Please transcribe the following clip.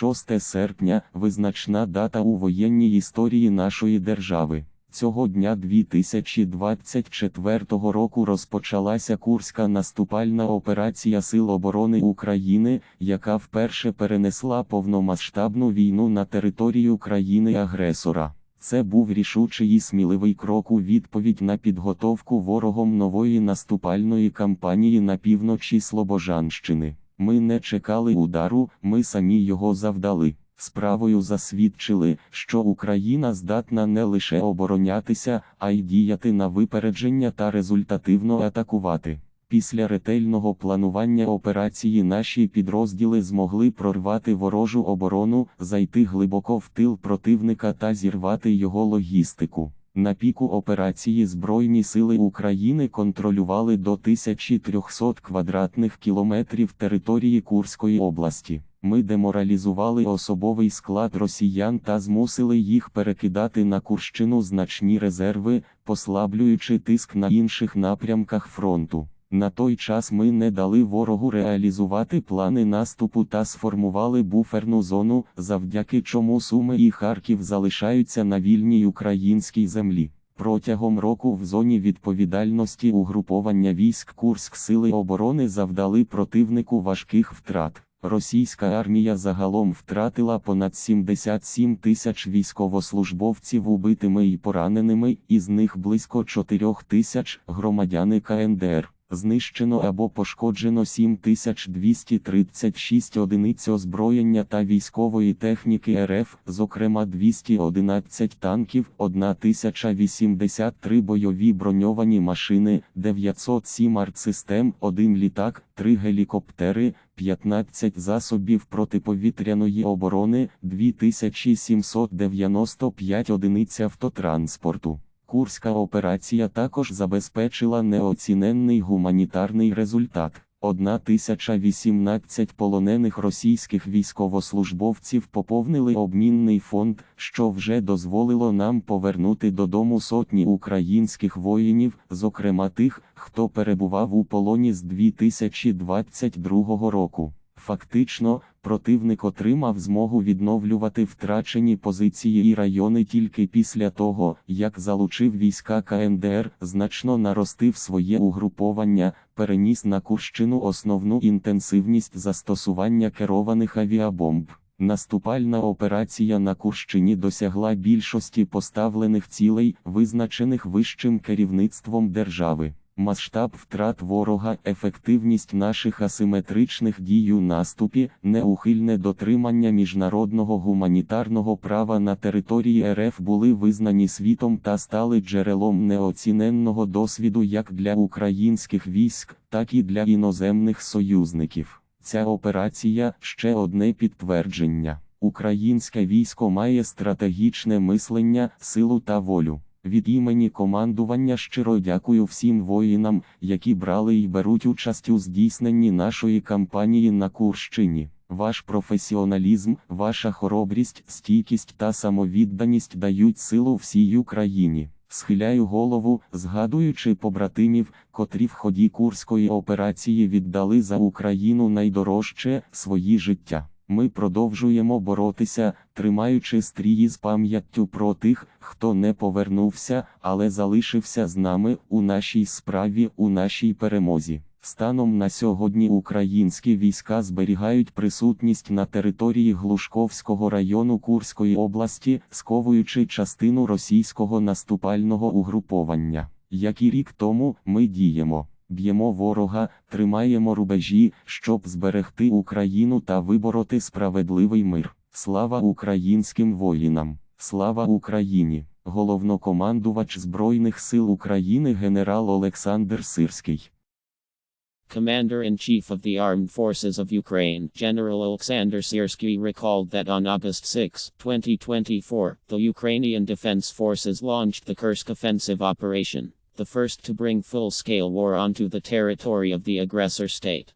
26 серпня визначна дата у воєнній історії нашої держави. Цього дня 2024 року розпочалася Курська наступальна операція Сил оборони України, яка вперше перенесла повномасштабну війну на територію країни-агресора. Це був рішучий і сміливий крок у відповідь на підготовку ворогом нової наступальної кампанії на півночі Слобожанщини. Ми не чекали удару, ми самі його завдали. Справою засвідчили, що Україна здатна не лише оборонятися, а й діяти на випередження та результативно атакувати. Після ретельного планування операції наші підрозділи змогли прорвати ворожу оборону, зайти глибоко в тил противника та зірвати його логістику. На піку операції Збройні сили України контролювали до 1300 квадратних кілометрів території Курської області. Ми деморалізували особовий склад росіян та змусили їх перекидати на Курщину значні резерви, послаблюючи тиск на інших напрямках фронту. На той час ми не дали ворогу реалізувати плани наступу та сформували буферну зону, завдяки чому Суми і Харків залишаються на вільній українській землі. Протягом року в зоні відповідальності угруповання військ Курськ Сили оборони завдали противнику важких втрат. Російська армія загалом втратила понад 77 тисяч військовослужбовців убитими і пораненими, із них близько 4 тисяч громадяни КНДР. Знищено або пошкоджено 7236 одиниць озброєння та військової техніки РФ, зокрема 211 танків, 1083 бойові броньовані машини, 907 артсистем, 1 літак, 3 гелікоптери, 15 засобів протиповітряної оборони, 2795 одиниць автотранспорту. Курська операція також забезпечила неоціненний гуманітарний результат. 1018 полонених російських військовослужбовців поповнили обмінний фонд, що вже дозволило нам повернути додому сотні українських воїнів, зокрема тих, хто перебував у полоні з 2022 року. Фактично, противник отримав змогу відновлювати втрачені позиції і райони тільки після того, як залучив війська КНДР, значно наростив своє угруповання, переніс на Курщину основну інтенсивність застосування керованих авіабомб. Наступальна операція на Курщині досягла більшості поставлених цілей, визначених вищим керівництвом держави. Масштаб втрат ворога, ефективність наших асиметричних дій у наступі, неухильне дотримання міжнародного гуманітарного права на території РФ були визнані світом та стали джерелом неоціненного досвіду як для українських військ, так і для іноземних союзників. Ця операція ще одне підтвердження. Українське військо має стратегічне мислення, силу та волю. Від імені командування щиро дякую всім воїнам, які брали і беруть участь у здійсненні нашої кампанії на Курщині. Ваш професіоналізм, ваша хоробрість, стійкість та самовідданість дають силу всій Україні. Схиляю голову, згадуючи побратимів, котрі в ході курської операції віддали за Україну найдорожче свої життя. Ми продовжуємо боротися, тримаючи стрії з пам'яттю про тих, хто не повернувся, але залишився з нами у нашій справі, у нашій перемозі. Станом на сьогодні українські війська зберігають присутність на території Глушковського району Курської області, сковуючи частину російського наступального угруповання. Як і рік тому ми діємо. Б'ємо ворога, тримаємо рубежі, щоб зберегти Україну та вибороти справедливий мир. Слава українським воїнам! Слава Україні! Головнокомандувач Збройних сил України генерал Олександр Сирський. Commander-in-Chief of the Armed Forces of Ukraine, General Alexander Syrsky recalled that on August 6, 2024, the Ukrainian Defense Forces launched the Kursk offensive operation, the first to bring full-scale war onto the territory of the aggressor state.